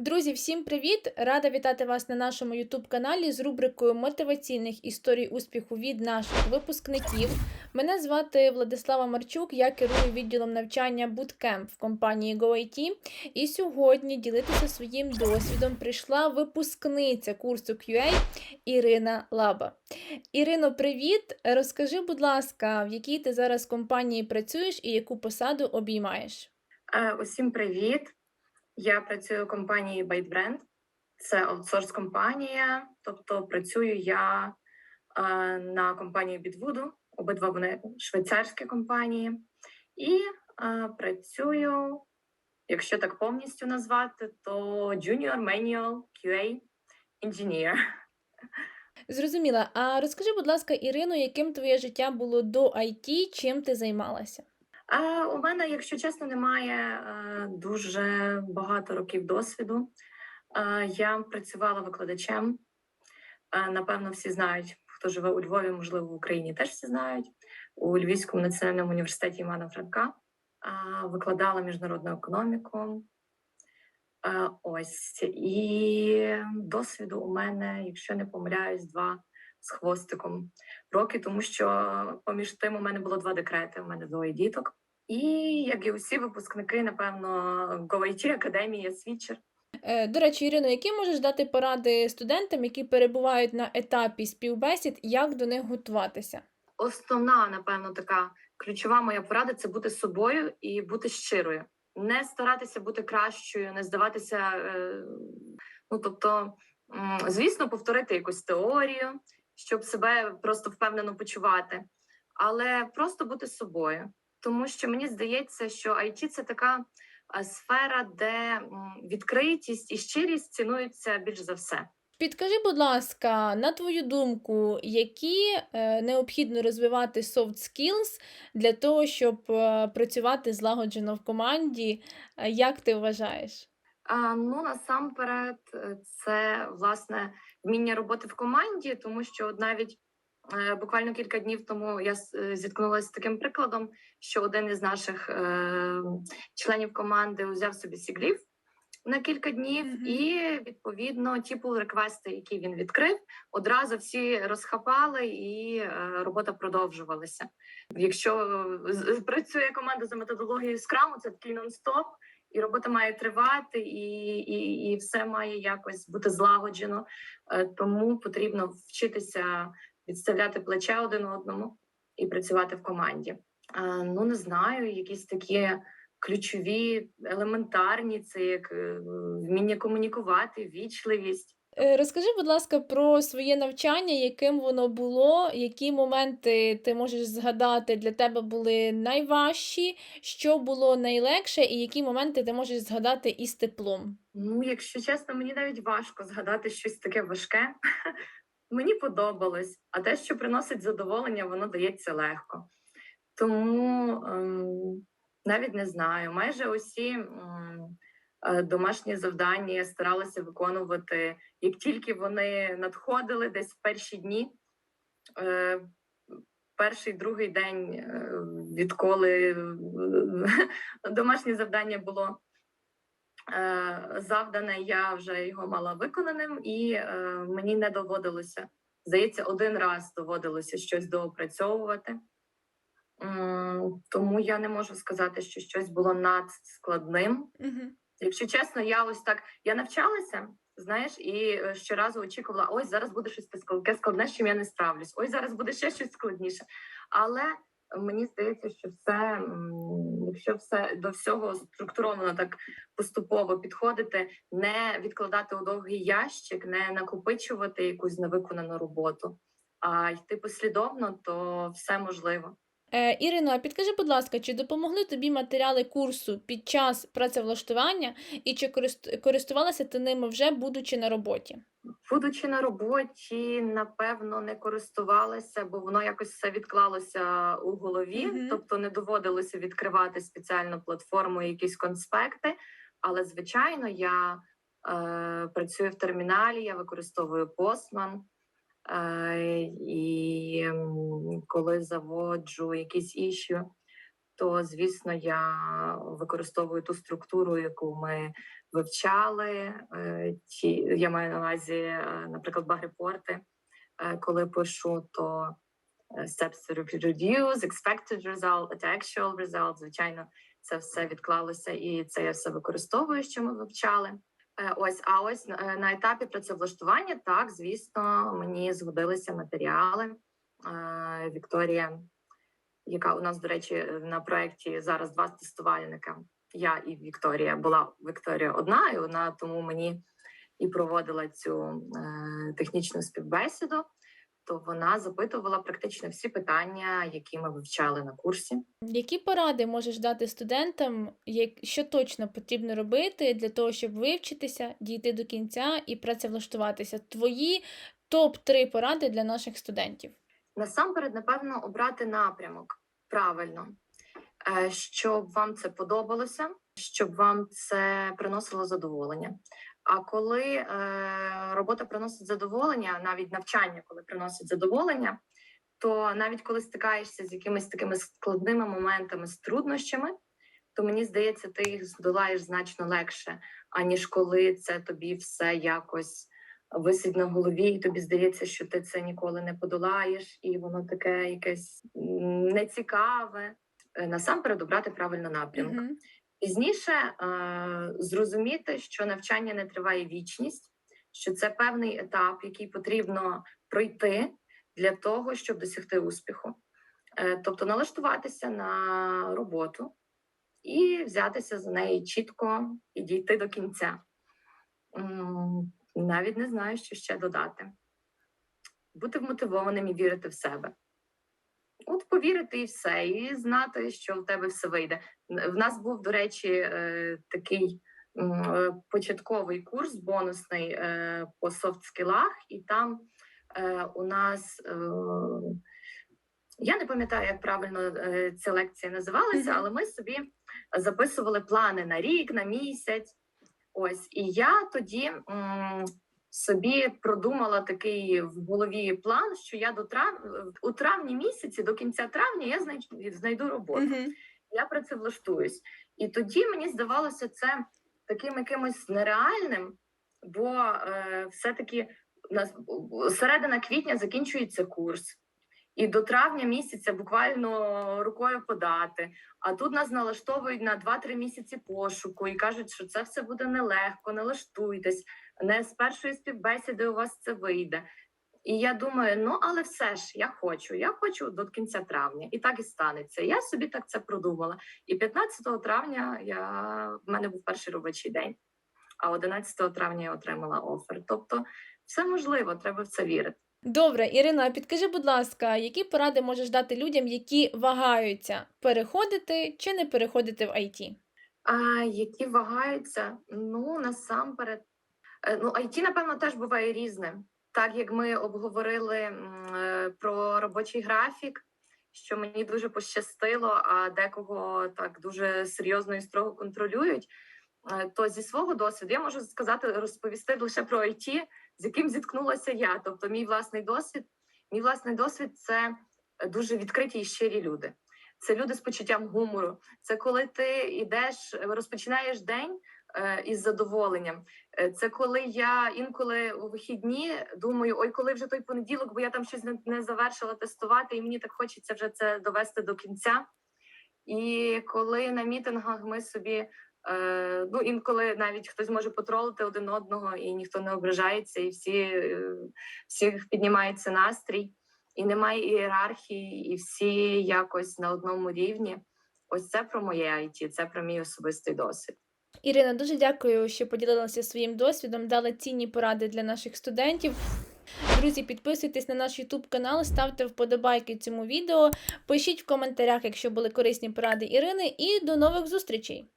Друзі, всім привіт! Рада вітати вас на нашому youtube каналі з рубрикою мотиваційних історій успіху від наших випускників. Мене звати Владислава Марчук, я керую відділом навчання Bootcamp в компанії GoIT. І сьогодні ділитися своїм досвідом прийшла випускниця курсу QA Ірина Лаба. Ірино, привіт! Розкажи, будь ласка, в якій ти зараз компанії працюєш і яку посаду обіймаєш? Е, Усім привіт! Я працюю у компанії ByteBrand. Це аутсорс-компанія, тобто працюю я е, на компанії Bitwood, обидва вони швейцарські компанії, і е, працюю, якщо так повністю назвати, то Junior Manual QA Engineer. Зрозуміла. А розкажи, будь ласка, Ірино, яким твоє життя було до IT, чим ти займалася? У мене, якщо чесно, немає е, дуже багато років досвіду. Е, Я працювала викладачем. Е, Напевно, всі знають, хто живе у Львові, можливо, в Україні теж всі знають. У Львівському національному університеті Івана Франка викладала міжнародну економіку. Ось і досвіду у мене, якщо не помиляюсь, два з хвостиком роки, тому що поміж тим у мене було два декрети. У мене двоє діток. І як і усі випускники, напевно, GoIT академії свідчер. Е, До речі, Ірино, які можеш дати поради студентам, які перебувають на етапі співбесід, як до них готуватися? Основна, напевно, така ключова моя порада це бути собою і бути щирою. Не старатися бути кращою, не здаватися. Е, ну тобто, звісно, повторити якусь теорію, щоб себе просто впевнено почувати, але просто бути собою. Тому що мені здається, що IT – це така сфера, де відкритість і щирість цінуються більш за все. Підкажи, будь ласка, на твою думку, які е, необхідно розвивати soft skills для того, щоб е, працювати злагоджено в команді? Е, Як ти вважаєш? А, ну насамперед, це власне вміння роботи в команді, тому що навіть буквально кілька днів тому я е, зіткнулася з таким прикладом, що один із наших е, членів команди взяв собі сіглів на кілька днів, Мгм. і відповідно ті pull реквести, які він відкрив, одразу всі розхапали, і е, робота продовжувалася. Якщо е, працює команда за методологією Scrum, це такий нон-стоп, і робота має тривати, і, і, і все має якось бути злагоджено. Е, Тому потрібно вчитися відставляти плече один одному і працювати в команді. Ну не знаю, якісь такі ключові, елементарні, це як е, вміння комунікувати, вічливість. Е, Розкажи, будь ласка, про своє навчання, яким воно було, які моменти ти можеш згадати для тебе були найважчі, що було найлегше, і які моменти ти можеш згадати із теплом. Ну, якщо чесно, мені навіть важко згадати щось таке важке. Мені подобалось, а те, що приносить задоволення, воно дається легко. Тому ем, навіть не знаю. Майже усі м, е, домашні завдання я старалася виконувати, як тільки вони надходили десь в перші дні. Е, перший другий день, е, відколи е, домашнє завдання було завдане, я вже його мала виконаним, і е, мені не доводилося. Здається, один раз доводилося щось доопрацьовувати. Тому я не можу сказати, що щось було надскладним. Угу. Якщо чесно, я ось так я навчалася, знаєш, і е, щоразу очікувала: ось зараз буде щось таке складне, з чим я не справлюсь. Ось зараз буде ще щось складніше. Але мені здається, що все, якщо все до всього структуровано так поступово підходити, не відкладати у довгий ящик, не накопичувати якусь невиконану роботу, а йти послідовно, то все можливо. Е, Ірино, а підкажи, будь ласка, чи допомогли тобі матеріали курсу під час працевлаштування, і чи користувалася ти ними вже будучи на роботі? Будучи на роботі, напевно, не користувалася, бо воно якось все відклалося у голові, Мгм. тобто не доводилося відкривати спеціальну платформу, якісь конспекти. Але звичайно, я е, працюю в терміналі, я використовую Postman. Е, і коли заводжу якісь іщу, то звісно я використовую ту структуру, яку ми вивчали. Е, Ті я маю на увазі, е, наприклад, баг-репорти. Коли пишу, то е, steps to reviews, expected result, actual result. Звичайно, це все відклалося, і це я все використовую, що ми вивчали. Ось, а ось на етапі працевлаштування, так, звісно, мені згодилися матеріали. Вікторія, яка у нас, до речі, на проєкті зараз два тестувальника. Я і Вікторія була Вікторія одна, і вона тому мені і проводила цю е, технічну співбесіду. То вона запитувала практично всі питання, які ми вивчали на курсі. Які поради можеш дати студентам, як, що точно потрібно робити для того, щоб вивчитися, дійти до кінця і працевлаштуватися? Твої топ-3 поради для наших студентів. Насамперед, напевно, обрати напрямок правильно, е, щоб вам це подобалося, щоб вам це приносило задоволення. А коли е, робота приносить задоволення, навіть навчання, коли приносить задоволення, то навіть коли стикаєшся з якимись такими складними моментами, з труднощами, то мені здається, ти їх здолаєш значно легше, аніж коли це тобі все якось висить на голові, і тобі здається, що ти це ніколи не подолаєш, і воно таке якесь нецікаве. Е, Насамперед обрати правильно напрямок. Мгм. Пізніше е, зрозуміти, що навчання не триває вічність, що це певний етап, який потрібно пройти для того, щоб досягти успіху. Е, тобто налаштуватися на роботу і взятися за неї чітко і дійти до кінця. М, Навіть не знаю, що ще додати. Бути вмотивованим і вірити в себе. От повірити і все, і знати, що в тебе все вийде. В нас був, до речі, е, такий е, початковий курс бонусний е, по софт-скілах, і там у нас. Я не пам'ятаю, як правильно ця лекція називалася, але ми собі записували плани на рік, на місяць. Ось, і я тоді м, собі продумала такий в голові план, що я до трав... у травні місяці, до кінця травня, я знай- знайду роботу Мгм. я працевлаштуюсь. І тоді мені здавалося це таким якимось нереальним, бо е, все-таки середина квітня закінчується курс. І до травня місяця буквально рукою подати. А тут нас налаштовують на 2-3 місяці пошуку і кажуть, що це все буде нелегко, налаштуйтесь, не з першої співбесіди у вас це вийде. І я думаю, ну але все ж я хочу, я хочу до кінця травня, і так і станеться. Я собі так це продумала. І 15 травня я в мене був перший робочий день, а 11 травня я отримала офер. Тобто, все можливо, треба в це вірити. Добре, Ірина, підкажи, будь ласка, які поради можеш дати людям, які вагаються переходити чи не переходити в IT? А які вагаються? Ну насамперед, е, ну IT, напевно, теж буває різним. Так як ми обговорили е, про робочий графік, що мені дуже пощастило, а декого так дуже серйозно і строго контролюють. Е, То зі свого досвіду я можу сказати, розповісти лише про IT, з яким зіткнулася я. Тобто, мій власний досвід, мій власний досвід це дуже відкриті і щирі люди. Це люди з почуттям гумору. Це коли ти йдеш, розпочинаєш день е, із задоволенням. Е, Це коли я інколи у вихідні думаю, ой, коли вже той понеділок, бо я там щось не, не завершила тестувати, і мені так хочеться вже це довести до кінця. І коли на мітингах ми собі. Е, ну, інколи навіть хтось може потролити один одного, і ніхто не ображається, і всі, е, всіх піднімається настрій, і немає ієрархії, і всі якось на одному рівні. Ось це про моє IT, це про мій особистий досвід. Ірина, дуже дякую, що поділилася своїм досвідом, дала цінні поради для наших студентів. Друзі, підписуйтесь на наш YouTube канал, ставте вподобайки цьому відео, пишіть в коментарях, якщо були корисні поради Ірини, і до нових зустрічей!